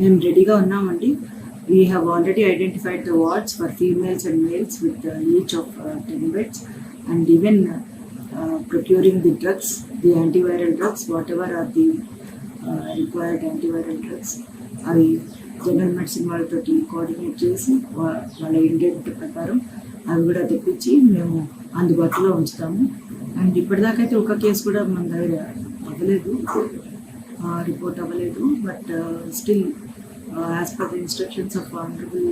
మేము రెడీగా ఉన్నామండి. We have already identified the wards for females and males with each of ten beds and even procuring the drugs the antiviral drugs whatever are the required antiviral drugs అవి general medicine వాళ్ళతో coordinate చేసి వా- వాళ్ళ indent ప్రకారం అవి కూడా తెప్పించి మేము అందుబాటులో ఉంచుతాము. అండ్ ఇప్పటిదాకైతే ఒక కేసు కూడా మన దగ్గర అవ్వలేదు. రిపోర్ట్ అవ్వలేదు. But uh, still as per the instructions of honourable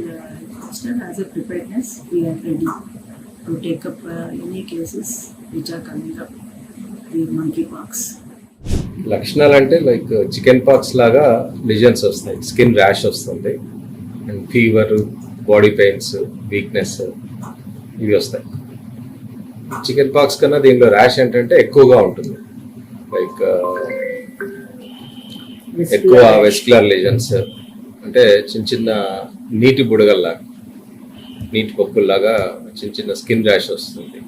minister as a preparedness we are ready to take up any cases which are coming up the monkeypox లక్షణాలు అంటే లైక్ చికెన్ పాక్స్ లాగా lesions వస్తాయి skin rash వస్తుంది and fever body pains weakness ఇవి వస్తాయి. Chicken pox కన్నా దీనిలో rash ఏంటంటే ఎక్కువగా ఉంటుంది. లైక్ ఎక్కువ వెస్కులర్ లిజన్స్ అంటే చిన్న చిన్న నీటి బుడగల్లాగా నీటి పప్పుల్లాగా చిన్న చిన్న స్కిన్ ర్యాష్ వస్తుంది.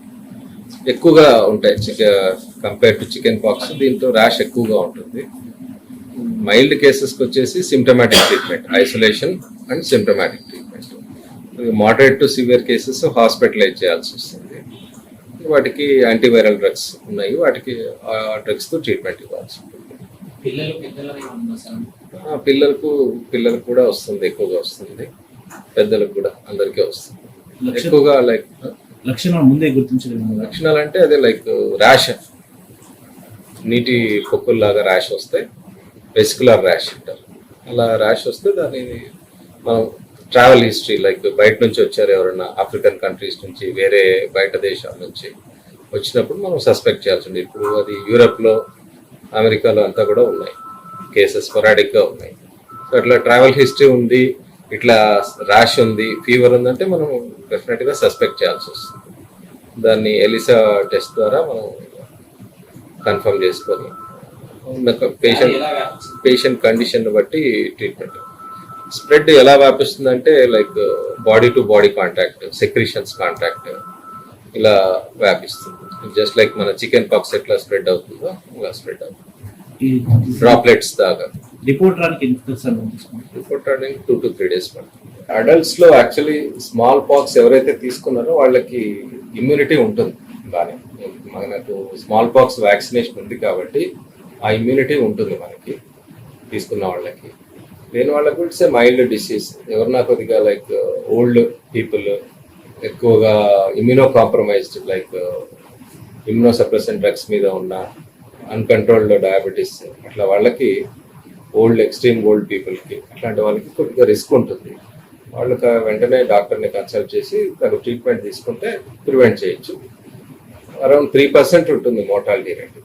ఎక్కువగా ఉంటాయి చికె కంపేర్ టు చికెన్ పాక్స్ దీంతో ర్యాష్ ఎక్కువగా ఉంటుంది. మైల్డ్ కేసెస్కి వచ్చేసి symptomatic treatment isolation and symptomatic treatment. Moderate to severe cases hospitalise చేయాల్సి వస్తుంది. వాటికి యాంటీవైరల్ డ్రగ్స్ ఉన్నాయి. వాటికి ఆ డ్రగ్స్తో ట్రీట్మెంట్ ఇవ్వాల్సి ఉంటుంది. పిల్లలకు పిల్లలకు కూడా వస్తుంది ఎక్కువగా వస్తుంది. పెద్దలకు కూడా అందరికీ వస్తుంది. ఎక్కువగా లైక్ లక్షణాలు ముందే గుర్తించలేము లక్షణాలు అంటే అదే లైక్ ర్యాష్ నీటి పొక్కుల్లాగా ర్యాష్ వస్తాయి వెస్కులర్ ర్యాష్ అంటారు. అలా ర్యాష్ వస్తే దాన్ని మనం ట్రావెల్ హిస్టరీ లైక్ బయట నుంచి వచ్చారు ఎవరైనా ఆఫ్రికన్ కంట్రీస్ నుంచి వేరే బయట దేశాల నుంచి వచ్చినప్పుడు మనం సస్పెక్ట్ చేయాల్సి ఉంది ఇప్పుడు అది యూరప్లో అమెరికాలో అంతా కూడా ఉన్నాయి. కేసెస్ స్పొరాడిక్గా ఉన్నాయి. సో అట్లా ట్రావెల్ హిస్టరీ ఉంది ఇట్లా ర్యాష్ ఉంది ఫీవర్ ఉందంటే మనం డెఫినెట్గా సస్పెక్ట్ చేయాల్సి వస్తుంది. దాన్ని ఎలిసా టెస్ట్ ద్వారా మనం కన్ఫర్మ్ చేసుకొని పేషెంట్ పేషెంట్ కండిషన్ బట్టి ట్రీట్మెంట్. స్ప్రెడ్ ఎలా వ్యాపిస్తుందంటే like body to body contact secretions contact ఇలా వ్యాపిస్తుంది. జస్ట్ లైక్ మన చికెన్ పాక్స్ ఎట్లా స్ప్రెడ్ అవుతుందో ఇలా స్ప్రెడ్ అవుతుంది. డ్రాప్లెట్స్ దాకా. రిపోర్ట్ తీసుకుంటారు? రిపోర్ట్ రావడానికి టూ టు త్రీ డేస్ పడుతుంది. అడల్ట్స్లో యాక్చువల్లీ స్మాల్ పాక్స్ ఎవరైతే తీసుకున్నారో వాళ్ళకి ఇమ్యూనిటీ ఉంటుంది బాగానే. మనకు స్మాల్ పాక్స్ వ్యాక్సినేషన్ ఉంది కాబట్టి ఆ ఇమ్యూనిటీ ఉంటుంది మనకి తీసుకున్న వాళ్ళకి. లేని వాళ్ళకి ఇట్స్ ఏ మైల్డ్ డిసీజ్ ఎవరన్నా కొద్దిగా లైక్ ఓల్డ్ పీపుల్ ఎక్కువగా immunocompromised like immunosuppressant drugs మీద ఉన్న అన్కంట్రోల్డ్ డయాబెటీస్ అట్లా వాళ్ళకి ఓల్డ్ ఎక్స్ట్రీమ్ ఓల్డ్ పీపుల్కి అట్లాంటి వాళ్ళకి కొద్దిగా రిస్క్ ఉంటుంది. వాళ్ళకి వెంటనే డాక్టర్ని కన్సల్ట్ చేసి తగు ట్రీట్మెంట్ తీసుకుంటే ప్రివెంట్ చేయొచ్చు. అరౌండ్ త్రీ పర్సెంట్ ఉంటుంది మోర్టాలిటీ రేట్